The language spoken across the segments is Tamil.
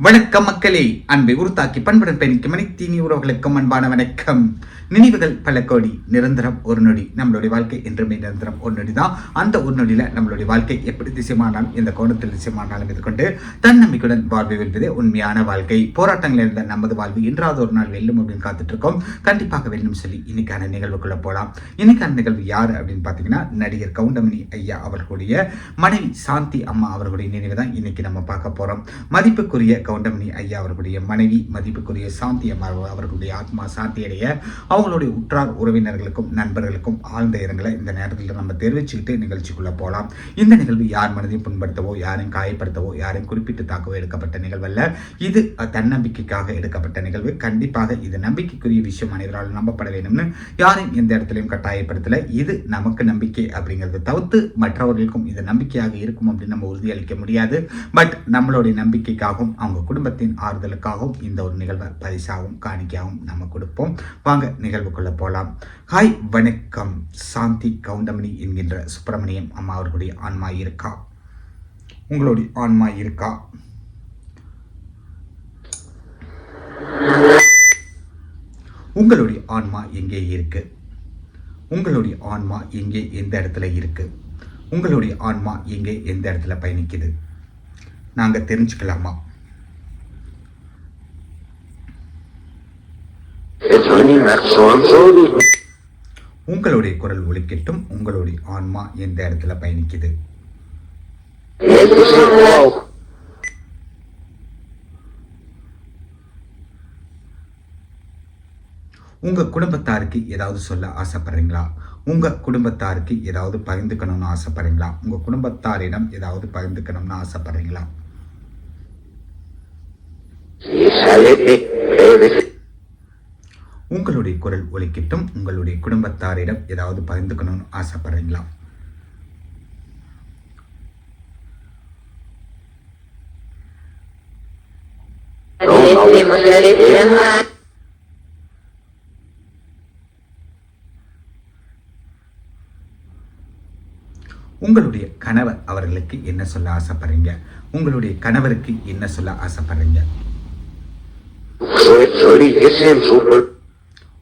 வணக்கம் மக்களே. அன்பை உருத்தாக்கி பண்புடன் பயணிக்கும் அனைத்தீனி உறவுகளுக்கும் அன்பான வணக்கம். நினைவுகள் பல கோடி நிரந்தரம் ஒரு நொடி. நம்மளுடைய வாழ்க்கை என்றுமே நிரந்தரம் ஒரு நொடி தான் அந்த ஒரு நொடியில் நம்மளுடைய வாழ்க்கை எப்படி திசைமானாலும் இந்த கோணத்தில் திசைமானாலும் இது கொண்டு தன்னம்பிக்கையுடன் வாழ்வை வெல்வதே உண்மையான வாழ்க்கை. போராட்டங்கள் இருந்த நமது வாழ்வு இன்றாவது ஒரு நாள் வெல்லும் அப்படின்னு காத்துட்டு இருக்கோம் கண்டிப்பாக வெல்லும் சொல்லி இன்னைக்கான நிகழ்வுக்குள்ள போகலாம் இன்னைக்கான நிகழ்வு யார் அப்படின்னு பார்த்தீங்கன்னா நடிகர் கவுண்டமணி ஐயா அவர்களுடைய மனைவி சாந்தி அம்மா அவர்களுடைய நினைவு தான் இன்னைக்கு நம்ம பார்க்க போகிறோம் மதிப்புக்குரிய கவுண்டமணி ஐயா அவர்களுடைய மனைவி மதிப்புக்குரிய சாந்தி அம்மா அவர்களுடைய ஆத்மா சாந்தியடைய அவங்களுடைய உற்றார் உறவினர்களுக்கும் நண்பர்களுக்கும் ஆழ்ந்த இரங்கலை இந்த நேரத்தில் நம்ம தெரிவிச்சுக்கிட்டு நிகழ்ச்சிக்குள்ள போகலாம் இந்த நிகழ்வு யார் மனதையும் புண்படுத்தவோ யாரையும் காயப்படுத்தவோ யாரையும் குறிப்பிட்டு தாக்கவோ எடுக்கப்பட்ட நிகழ்வல்ல இது தன்னம்பிக்கைக்காக எடுக்கப்பட்ட நிகழ்வு. கண்டிப்பாக இது நம்பிக்கைக்குரிய விஷயம். அனைவரால் நம்பப்பட வேண்டும்னு யாரையும் எந்த இடத்துலையும் கட்டாயப்படுத்தல. இது நமக்கு நம்பிக்கை அப்படிங்கிறத தவிர்த்து மற்றவர்களுக்கும் இது நம்பிக்கையாக இருக்கும் அப்படின்னு நம்ம உறுதியளிக்க முடியாது. பட் நம்மளுடைய நம்பிக்கைக்காகவும் அவங்க குடும்பத்தின் ஆறுதலுக்காகவும் இந்த ஒரு நிகழ்வை பரிசாகவும் காணிக்காகவும் நம்ம கொடுப்போம். வாங்க நிகழ்வுக்குள்ள போகலாம் ஹாய் வணக்கம். சாந்தி கவுண்டமணி என்கின்ற சுப்பிரமணியம் அம்மா அவர்களுடைய ஆன்மா இருக்கா? உங்களுடைய ஆன்மா இருக்கா? உங்களுடைய ஆன்மா எங்கே இருக்கு? உங்களுடைய ஆன்மா எங்கே எந்த இடத்துல இருக்கு? உங்களுடைய ஆன்மா எங்கே எந்த இடத்துல பயணிக்குது? நாங்கள் தெரிஞ்சுக்கலாமா? உங்களுடைய குரல் ஒழிக்கட்டும் உங்களுடைய ஆன்மா எந்த இடத்துல பயணிக்குது? உங்க குடும்பத்தாருக்கு ஏதாவது சொல்ல ஆசைப்படுறீங்களா? உங்க குடும்பத்தாருக்கு ஏதாவது பகிர்ந்துக்கணும்னு ஆசைப்படுறீங்களா? உங்க குடும்பத்தாரிடம் ஏதாவது பகிர்ந்துக்கணும்னு ஆசைப்படுறீங்களா? என்னுடைய குரல் ஒலிக்கட்டும். உங்களுடைய குடும்பத்தாரிடம் ஏதாவது பகிர்ந்துக்கணும்னு ஆசைப்படுறீங்களா? உங்களுடைய கணவர் அவர்களுக்கு என்ன சொல்ல ஆசைப்படுறீங்க? உங்களுடைய கணவருக்கு என்ன சொல்ல ஆசைப்படுறீங்க?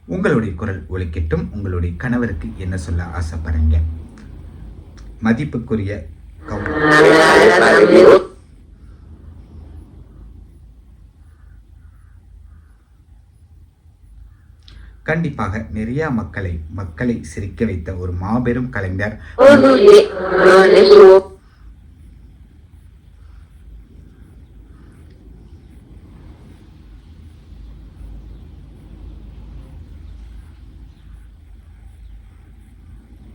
உங்களுடைய குரல் ஒலிக்கட்டும். உங்களுடைய கணவருக்கு என்ன சொல்ல ஆசைப்படுறீங்க? மதிப்புக்குரிய கண்டிப்பாக நிறைய மக்களை மக்களை சிரிக்க வைத்த ஒரு மாபெரும் கலைஞர்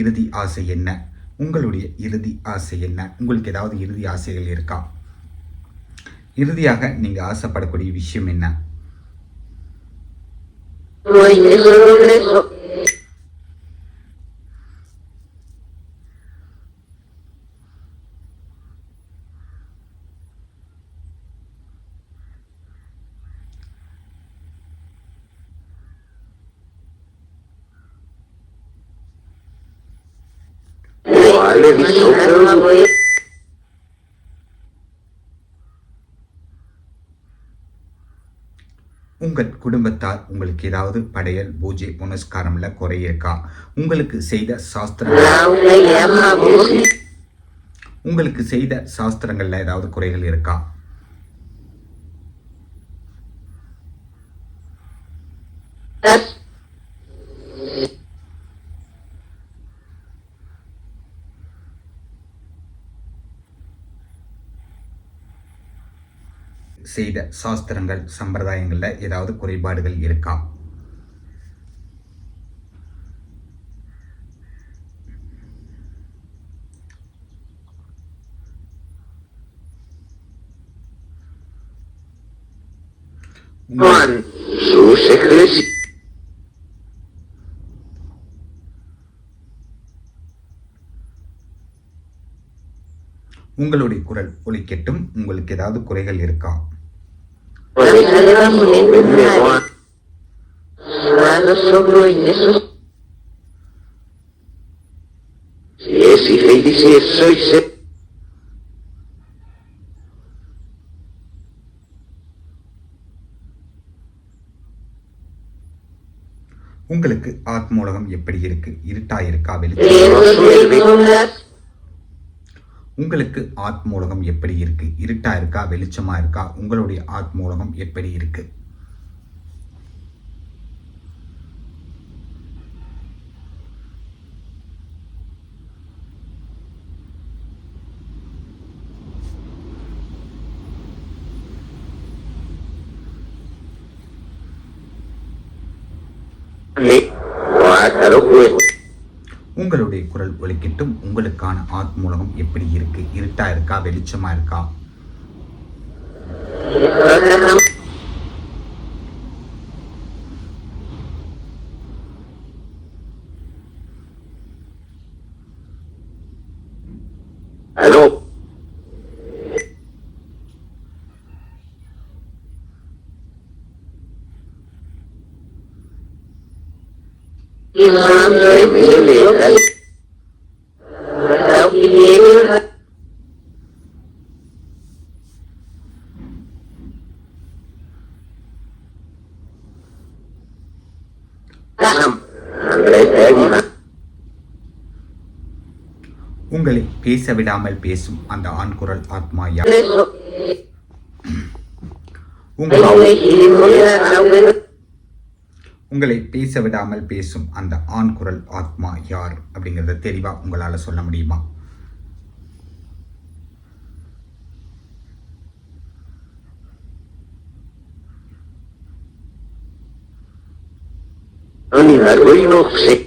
இறுதி ஆசை என்ன? உங்களுடைய இறுதி ஆசை என்ன? உங்களுக்கு ஏதாவது இறுதி ஆசைகள் இருக்கா? இறுதியாக நீங்க ஆசைப்படக்கூடிய விஷயம் என்ன? உங்கள் குடும்பத்தார் உங்களுக்கு ஏதாவது படையல் பூஜை புனஸ்காரம்ல குறை இருக்கா? உங்களுக்கு செய்த சாஸ்திரங்கள். உங்களுக்கு செய்த சாஸ்திரங்கள்ல ஏதாவது குறைகள் இருக்கா? செய்த சாஸ்திரங்கள் சம்பிரதாயங்களில் ஏதாவது குறைபாடுகள் இருக்கா? உங்கள் உங்களுடைய குரல் ஒலிக்கட்டும். உங்களுக்கு ஏதாவது குறைகள் இருக்கா? உங்களுக்கு ஆத்மூலகம் எப்படி இருக்கு? இருட்டா இருக்கா? வெளிச்சம் உங்களுக்கு ஆத்மூலகம் எப்படி இருக்கு? இருட்டா இருக்கா? வெளிச்சமா இருக்கா? உங்களுடைய ஆத்மூலகம் எப்படி இருக்கு? உங்களுடைய குரல் ஒலிக்கட்டும். உங்களுக்கான ஆத்மூலகம் எப்படி இருக்கு? இருட்டா இருக்கா? வெளிச்சமா இருக்கா? Aló. உங்களை பேச விடாமல் பேசும் அந்த ஆண் குரல் ஆத்மா யார் உங்களை பேச விடாமல் பேசும் அந்த ஆண் குரல் ஆத்மா யார் அப்படிங்கறத தெளிவா உங்களால சொல்ல முடியுமா? Itu harap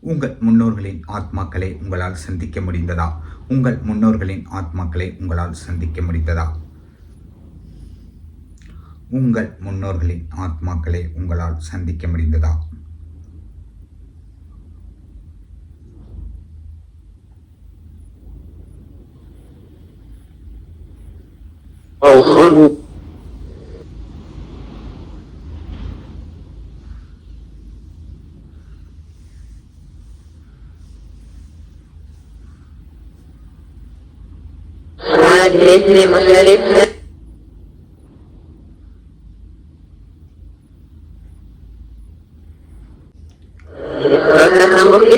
உங்கள் முன்னோர்களின் ஆத்மாக்களை உங்களால் சந்திக்க முடிந்ததா? உங்கள் முன்னோர்களின் ஆத்மாக்களை உங்களால் சந்திக்க முடிந்ததா? உங்கள் முன்னோர்களின் ஆத்மாக்களை உங்களால் சந்திக்க முடிந்ததா?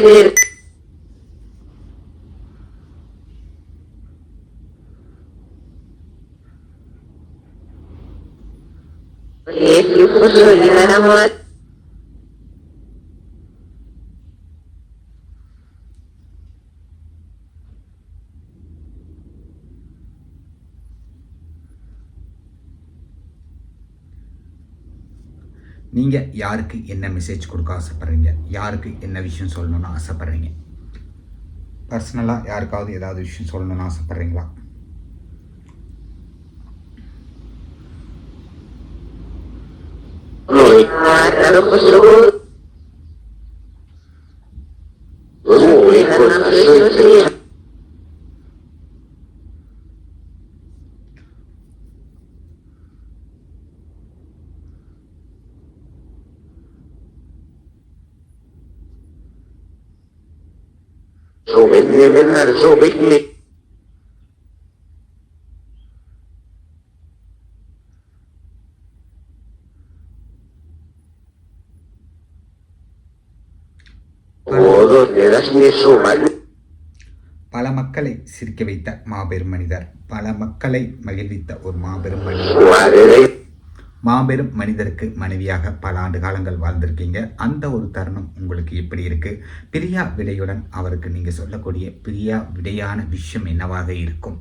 brasileiro. Olhei, viu, quando olhei, namorado. நீங்கள் யாருக்கு என்ன மெசேஜ் கொடுக்க ஆசைப்படுறீங்க? யாருக்கு என்ன விஷயம் சொல்லணும்னு ஆசைப்படுறீங்க? பர்சனலாக யாருக்காவது ஏதாவது விஷயம் சொல்லணும்னு ஆசைப்படுறீங்களா? ரொம்ப Subidme, Bernardo, subidme. பல மக்களை சிரிக்க வைத்த மாபெரும் மனிதர். பல மக்களை மகிழ்வித்த ஒரு மாபெரும் மனிதர். மாபெரும் மனிதருக்கு மனைவியாக பல ஆண்டு காலங்கள் வாழ்ந்திருக்கீங்க. அந்த ஒரு தருணம் உங்களுக்கு எப்படி இருக்கு? பிரியா விடையுடன் அவருக்கு நீங்க சொல்லக்கூடிய பிரியா விடையான விஷயம் என்னவாக இருக்கும்?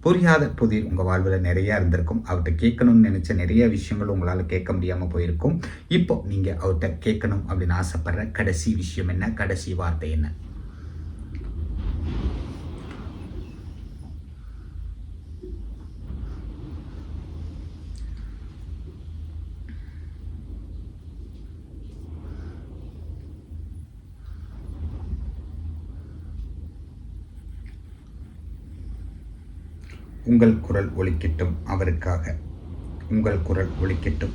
புரியாத புதிர் உங்கள் வாழ்வில் நிறையா இருந்திருக்கும். அவர்கிட்ட கேட்கணும்னு நினைச்ச நிறைய விஷயங்கள் உங்களால் கேட்க முடியாமல் போயிருக்கும். இப்போ நீங்கள் அவர்கிட்ட கேட்கணும் அப்படின்னு ஆசைப்படுற கடைசி விஷயம் என்ன? கடைசி வார்த்தை என்ன? உங்கள் குரல் ஒலிக்கட்டும் அவருக்காக. உங்கள் குரல் ஒலிக்கட்டும்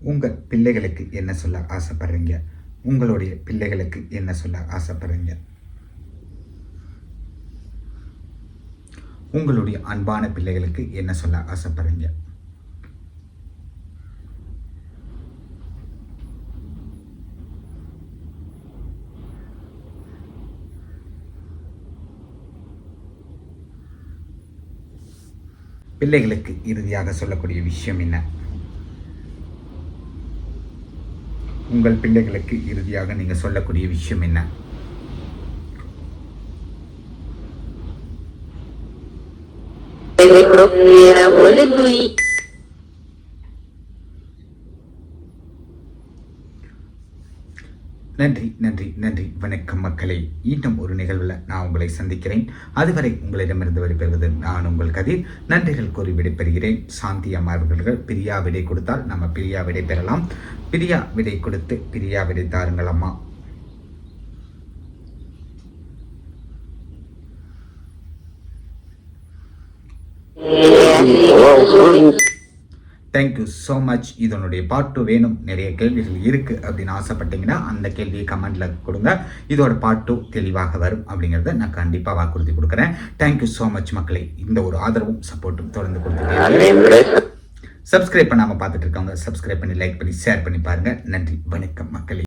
உங்கள் பிள்ளைகளுக்கு என்ன சொல்ல ஆசைப்படுறீங்க? உங்களுடைய பிள்ளைகளுக்கு என்ன சொல்ல ஆசைப்படுறீங்க? உங்களுடைய அன்பான பிள்ளைகளுக்கு என்ன சொல்ல ஆசைப்படுறீங்க? பிள்ளைகளுக்கு இறுதியாக சொல்லக்கூடிய விஷயம் என்ன? உங்கள் பிள்ளைகளுக்கு இறுதியாக நீங்க சொல்லக்கூடிய விஷயம் என்ன? நன்றி நன்றி நன்றி. வணக்கம் மக்களே. இன்னும் ஒரு நிகழ்வில் நான் உங்களை சந்திக்கிறேன். அதுவரை உங்களிடமிருந்து விடைபெறுவது நான் உங்கள் கதிர். நன்றிகள் கூறி விடைபெறுகிறேன். சாந்தி அம்மா பிரியா விடை கொடுத்தால் நம்ம பிரியா விடை பெறலாம். பிரியா விடை கொடுத்து பிரியா விடை தாருங்கள் அம்மா. தேங்க்யூ ஸோ மச் இதனுடைய பார்ட் டூ வேணும். நிறைய கேள்விகள் இருக்குது அப்படின்னு ஆசைப்பட்டீங்கன்னா அந்த கேள்வியை கமெண்டில் கொடுங்க. இதோட பார்ட் டூ தெளிவாக வரும் அப்படிங்கிறத நான் கண்டிப்பாக வாக்குறுதி கொடுக்குறேன். தேங்க்யூ ஸோ மச் மக்களே. இந்த ஒரு ஆதரவும் சப்போர்ட்டும் தொடர்ந்து கொடுத்துருக்கேன் சப்ஸ்கிரைப் பண்ணாமல் பார்த்துட்டு இருக்கவங்க சப்ஸ்கிரைப் பண்ணி லைக் பண்ணி ஷேர் பண்ணி பாருங்கள் நன்றி. வணக்கம் மக்களே.